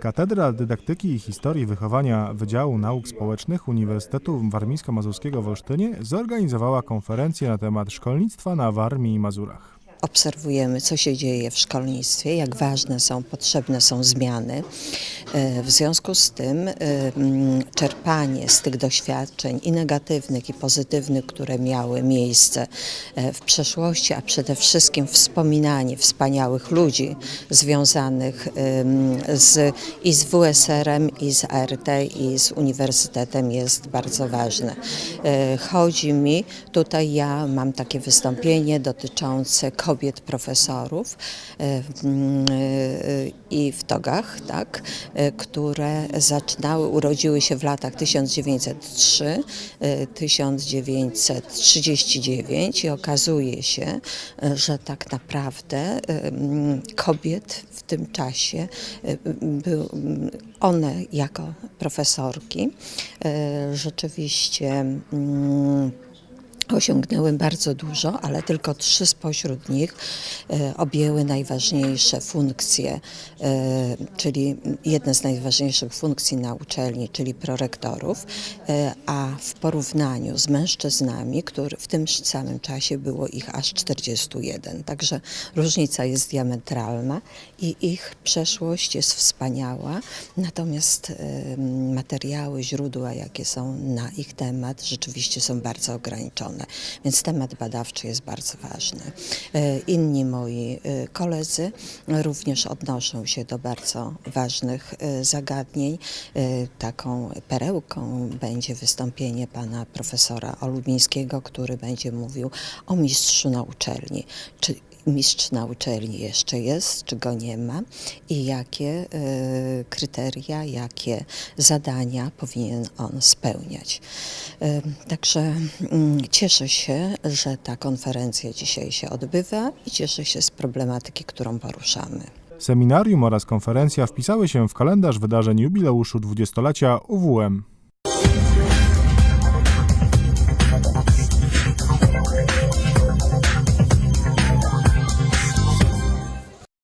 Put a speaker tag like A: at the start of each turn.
A: Katedra Dydaktyki i Historii Wychowania Wydziału Nauk Społecznych Uniwersytetu Warmińsko-Mazurskiego w Olsztynie zorganizowała konferencję na temat szkolnictwa na Warmii i Mazurach.
B: obserwujemy, co się dzieje w szkolnictwie, jak ważne są, potrzebne są zmiany. E, W związku z tym e, czerpanie z tych doświadczeń i negatywnych, i pozytywnych, które miały miejsce e, w przeszłości, a przede wszystkim wspominanie wspaniałych ludzi związanych z, i z WSR-em, i z ART, i z uniwersytetem jest bardzo ważne. Chodzi mi, tutaj ja mam takie wystąpienie dotyczące kobiet profesorów i w togach, tak, które zaczynały, urodziły się w latach 1903, e, 1939 i okazuje się, e, że tak naprawdę e, kobiet w tym czasie, e, był, one jako profesorki e, rzeczywiście osiągnęły bardzo dużo, ale tylko trzy spośród nich e, objęły najważniejsze funkcje, e, czyli jedne z najważniejszych funkcji na uczelni, czyli prorektorów, e, a w porównaniu z mężczyznami, który w tym samym czasie było ich aż 41. Także różnica jest diametralna i ich przeszłość jest wspaniała, natomiast materiały, źródła, jakie są na ich temat, rzeczywiście są bardzo ograniczone, więc temat badawczy jest bardzo ważny. E, Inni moi e, koledzy również odnoszą się do bardzo ważnych e, zagadnień. Taką perełką będzie wystąpienie pana profesora Olubińskiego, który będzie mówił o mistrzu na uczelni. Czy mistrz na uczelni jeszcze jest, czy go nie ma i jakie kryteria, jakie zadania powinien on spełniać. Także mm, cieszę się, że ta konferencja dzisiaj się odbywa i cieszę się z problematyki, którą poruszamy.
A: Seminarium oraz konferencja wpisały się w kalendarz wydarzeń jubileuszu dwudziestolecia UWM.